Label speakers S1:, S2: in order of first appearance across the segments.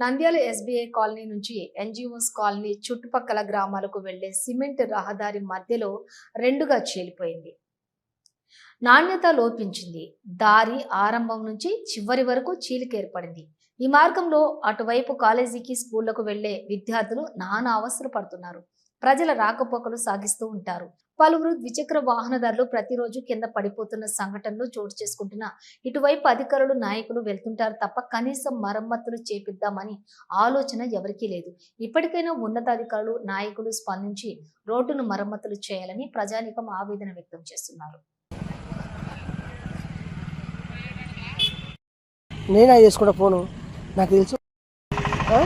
S1: Nandyal SBI colony నుంచి NGOs colony చుట్టుపక్కల గ్రామాలకు వెళ్ళే సిమెంట్ రహదారి మధ్యలో రెండుగా చీలిపోయింది. నాణ్యత లోపించింది. దారి ఆరంభం నుంచి చివరి వరకు చీలికేర్పడింది. ఈ మార్గంలో అటువైపు కాలేజీకి స్కూళ్ళకు వెళ్ళే విద్యార్థులు నానా అవసరపడుతున్నారు. ప్రజల రాకపోకలు సాగిస్తూ ఉంటారు. పలువురు ద్విచక్ర వాహనదారులు ప్రతిరోజు కింద పడిపోతున్న సంఘటనలు చోటు చేసుకుంటున్న ఇటువైపు అధికారులు నాయకులు వెళ్తుంటారు తప్ప కనీసం మరమ్మతులు చేపిద్దామని ఆలోచన ఎవరికీ లేదు. ఇప్పటికైనా ఉన్నతాధికారులు నాయకులు స్పందించి రోడ్డును మరమ్మతులు చేయాలని ప్రజానీకం ఆవేదన వ్యక్తం చేస్తున్నారు.
S2: నేనా చేసుకుంటా ఫోను. నాకు తెలుసు ఆ?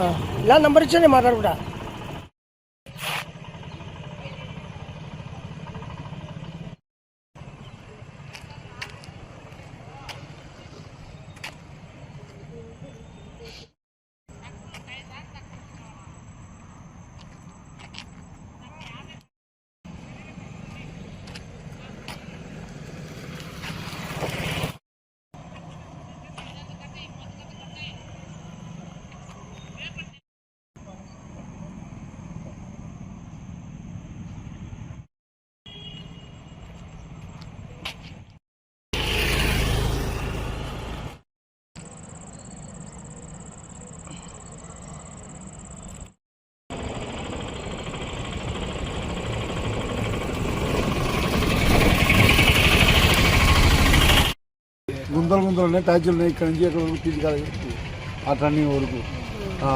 S2: ఆ, ఇలా నంబర్ ఇచ్చాను మాట్లాడుకుంటా.
S3: గుంతలు గుంతలు ఉన్నాయి ట్యాచ్లు ఉన్నాయి. ఇక్కడ నుంచి అక్కడ వరకు తీసుకెళ్ళి ఆ టర్నింగ్ వరకు.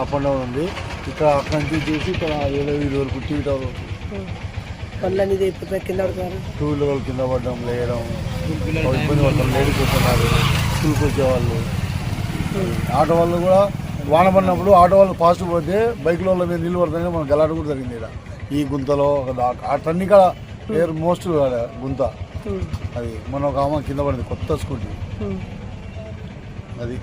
S3: అప్ అండ్ డౌన్ ఉంది. ఇక్కడ అక్కడ నుంచి చేసి ఇక్కడ ఏదో వీధి వరకు టీ టవర్
S2: పనులన్నీ అయిపోతే కింద పడుతున్నారు
S3: టూ వీలర్ కింద పడడం లేయడం ఇబ్బంది పడతాం. లేడీస్ వస్తున్నారు స్కూల్కి వచ్చేవాళ్ళు ఆటో వాళ్ళు కూడా వాన పడినప్పుడు ఆటో వాళ్ళు ఫాస్ట్ పోతే బైక్లో వాళ్ళ మీద నీళ్ళు పడుతుంది మనం గలాట కూడా జరిగింది ఇక్కడ ఈ గుంతలో ఆ టర్నింగ్ కాడ మోస్ట్ గుంత. అది మన ఒక ఆమె కింద పడింది కొత్త స్కూటీ. అది.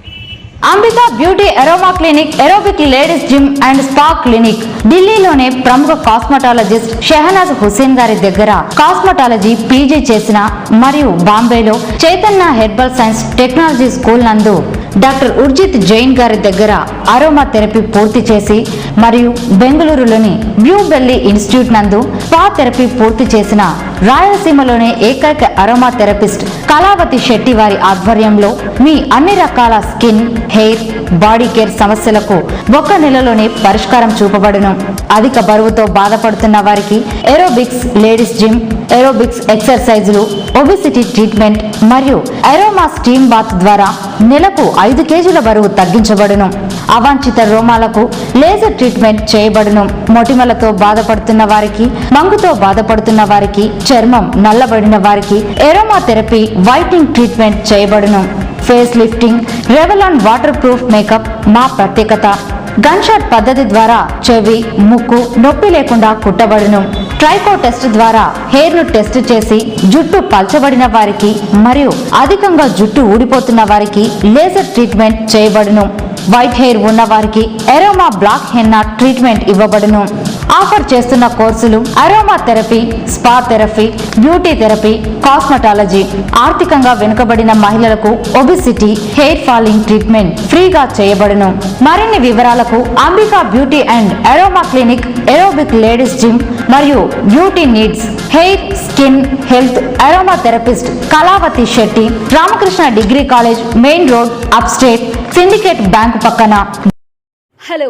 S4: Ambika beauty aroma clinic aerobic ladies gym and spa clinic. ఢిల్లీలోనే ప్రముఖ కాస్మెటాలజిస్ట్ షెహనాజ్ హుసేన్ గారి దగ్గర కాస్మెటాలజీ పీజీ చేసిన మరియు బాంబేలో Chaitanya herbal science technology school నందు డాక్టర్ ఉర్జిత్ జైన్ గారి దగ్గర అరోమా థెరపీ పూర్తి చేసి మరియు బెంగళూరులోని బ్లూ బెల్లీ ఇన్స్టిట్యూట్ నందు స్పా థెరపీ పూర్తి చేసిన రాయలసీమలోనే ఏకైక అరోమా థెరపిస్ట్ కళావతి శెట్టి వారి ఆధ్వర్యంలో మీ అన్ని రకాల స్కిన్ హెయిర్ బాడీ కేర్ సమస్యలకు ఒక్క నెలలోనే పరిష్కారం చూపబడును. అధిక బరువుతో బాధపడుతున్న వారికి ఏరోబిక్స్ లేడీస్ జిమ్ ఏరోబిక్స్ ఎక్సర్సైజులు ఒబిసిటీ ట్రీట్మెంట్ మరియు ఎరోమా స్టీమ్ బాత్ ద్వారా నెలకు ఐదు కేజీల బరువు తగ్గించబడును. అవాంఛిత రోమాలకు లేజర్ ట్రీట్మెంట్ చేయబడును. మొటిమలతో బాధపడుతున్న వారికి మంగుతో బాధపడుతున్న వారికి చర్మం నల్లబడిన వారికి ఎరోమా థెరపీ వైట్నింగ్ ట్రీట్మెంట్ చేయబడును. Face lifting Revlon waterproof makeup మా ప్రత్యేకత. గన్షాట్ పద్ధతి ద్వారా చెవి ముక్కు నొప్పి లేకుండా కుట్టబడును. ట్రైకో టెస్ట్ ద్వారా హెయిర్ను టెస్ట్ చేసి జుట్టు పల్చబడిన వారికి మరియు అధికంగా జుట్టు ఊడిపోతున్న వారికి లేజర్ ట్రీట్మెంట్ చేయబడును. వైట్ హెయిర్ ఉన్న వారికి ఎరోమా బ్లాక్ హెన్నా ట్రీట్మెంట్ ఇవ్వబడును. ఆఫర్ చేస్తున్న కోర్సులు aroma therapy spa therapy beauty therapy cosmetology ఆర్థికంగా వెనుకబడిన మహిళలకు ఒబిసిటీ హెయిర్ ఫాలింగ్ ట్రీట్మెంట్ ఫ్రీగా చేయబడును. మరిన్ని వివరాలకు Ambika beauty and aroma clinic aerobic ladies gym మరియు beauty needs hair skin health aroma therapist Kalavathi Shetty Ramakrishna degree college main road up state syndicate bank పక్కన.
S5: Hello